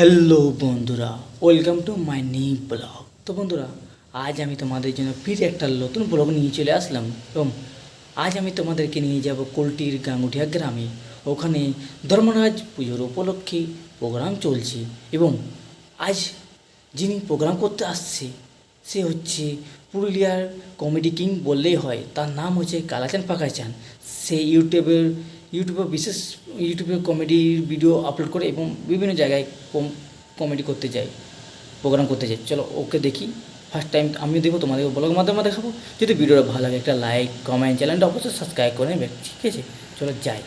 Hello বন্ধুরা। Welcome to my new blog তো বন্ধুরা, আজ আমি তোমাদের জন্য ফির একটা নতুন ব্লগ নিয়ে চলে আসলাম এবং আজ আমি তোমাদেরকে নিয়ে যাব কোলটির গাঙ্গুটিয়া গ্রামে। ওখানে ধর্মরাজ পুজোর উপলক্ষে প্রোগ্রাম চলছে এবং আজ যিনি প্রোগ্রাম করতে আসছে, সে হচ্ছে পুরুলিয়ার কমেডি কিং বললেই হয়। তার নাম হচ্ছে কালাচান পাকাচান সে ইউটিউবের ইউটিউবে বিশেষ ইউটিউবে কমেডির ভিডিও আপলোড করে এবং বিভিন্ন জায়গায় কমেডি করতে যাই প্রোগ্রাম করতে যাই। চলো ওকে দেখি। ফার্স্ট টাইম আমিও দেবো তোমাদের ব্লগের মাধ্যমে দেখাবো। যদি ভিডিওটা ভালো লাগে একটা লাইক কমেন্ট চ্যানেলটা অবশ্যই সাবস্ক্রাইব করে নেবে। ঠিক আছে, চলো যাই।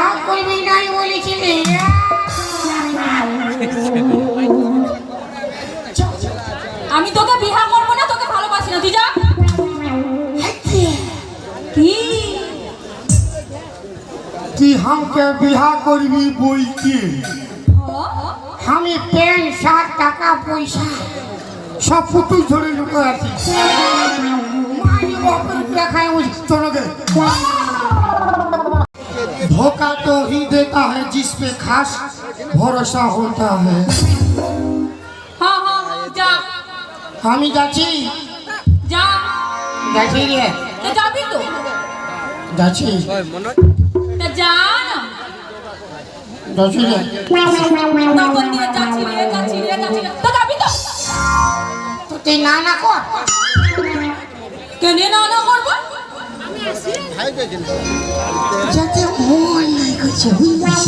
বিহার করবি নাই বলেছিলি আমি তোকে বিহা করব না তোকে ভালোবাসি না। তুই যা। কি? তুই বিহা করবি বই কি? আমি পেন শার্ট টাকা পয়সা। সব পুতুল ধরে লুকে আছি দেখায় তোরকে धोखा तो ही देता है जिस पे खास भरोसा होता है হ্যাঁ হ্যাঁ যা আমি যাচ্ছি যা যাচ্ছি রে তা যাবি তো যাচ্ছি তা যা না যাচ্ছি রে তখন দিয়ে যাচ্ছি রে যাচ্ছি রে যাচ্ছি রে। তা যাবি তো তো তুই না না কর কেনে না না করবো যাতে মন নাই করছে বুঝলিস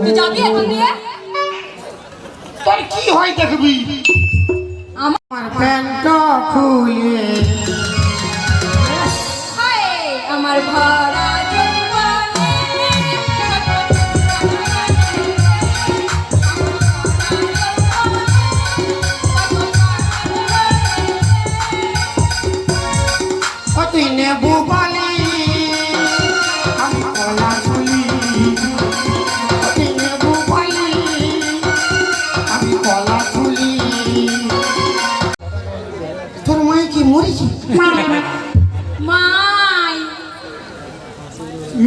তুই যাবি এখন দিয়ে তোর কি হয় দেখবি আমার প্যান্টটা খুলে আমার ভরা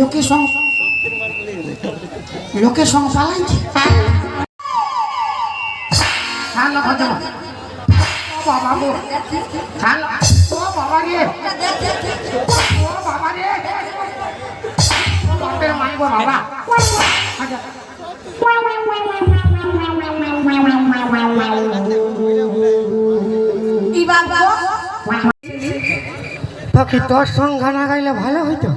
লোকে সং লোকে সং পালাইছে খান ভজন বাবা গো। খান ও বাবা রে। ও বাবা রে। বাপের মাই গো বাবা। আচ্ছা। তোকে তোর সঙ্গ গানা গাইলে ভালো হইতো।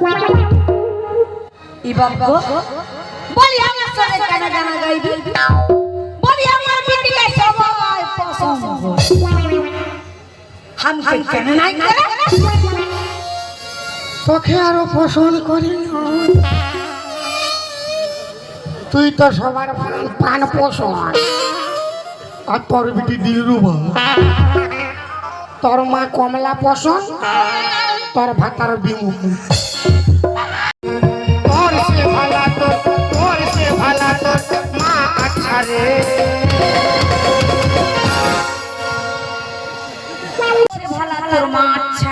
বলি আমার সঙ্গে কেন গানা গাইবি। বলি আমার বিটিকে সবাই পছন্দ আমি কেন নাই করে? তোকে আরও পছন্দ করি তুই তো সবার পান পোষণ। আর তোর বিটি দিলরুবা। তোর মা কমলা পোষণ। তোর ভাতার বিমু ধারে আচ্ছা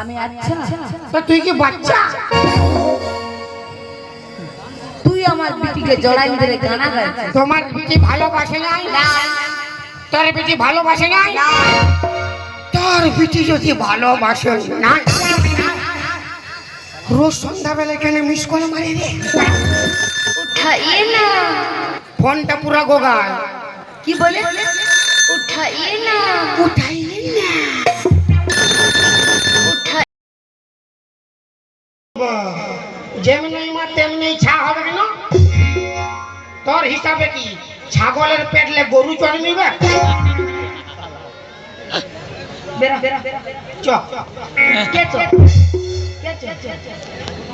আমি আচ্ছা। আচ্ছা। তুই কি বাচ্চা? তুই আমার বিটিকে জড়াই ধরে গানা গাই তোমার বিটি ভালোবাসে নাই? তোর বিটি ভালোবাসে নাই? তোর বিটি যদি ভালোবাসে না রোজ সন্ধ্যাবেলা মিস করে মারি রে? না। ফোনটা পুরা গোগাল। কি বলে? তোর হিসাবে কি ছাগলের পেটলে গরু চ?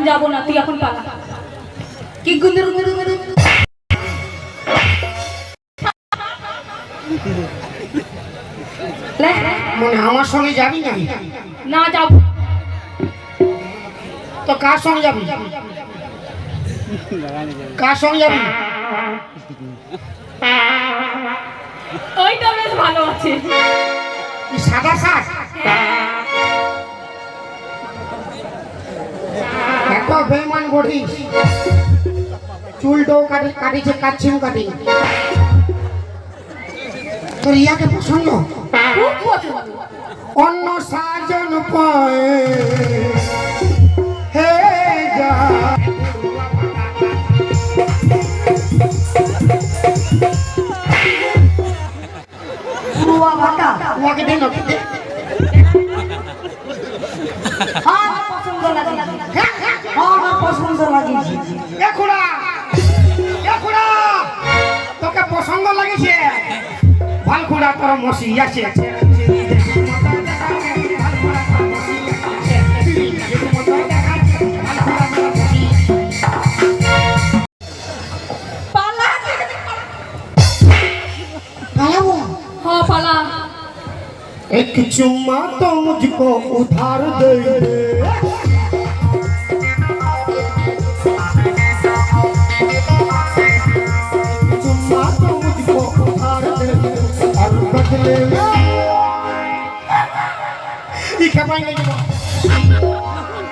এখন যাব না তুই এখন পালা। কি গুন্দুর গুন্দুর গুন্দুর লে, মানে আমার সঙ্গে যাবি না না যাব। তো কার সঙ্গে যাবি? কার সঙ্গে যাবি? ওইটা বেশ ভালো আছে। সাদা শাক এত বেমান বটিস। চুলটাও কাটি কাটিছে কাচ্ছিও কাটি তোর ইয়াকে পছন্দ? অন্য সাজন পায়। হে যা। পুয়া ভাতা উহাকে দে না তুই দে। হ্যাঁ আমার পছন্দ লাগে পছন্দ লাগিয়েছে এ খুড়া এ খুড়া তোকে পছন্দ লাগিছে ভাল খুড়া তোর মসি আছে পালা पालाओ हाँ पाला एक चुम्मा तो मुझको उधार दे और बदले में ई खपाई नहीं जो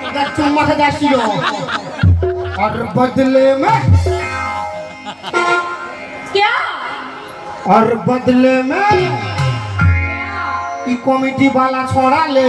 इधर चुम्मा का दासी हो और बदले में क्या और बदले में ई कमिटी वाला छोड़ा ले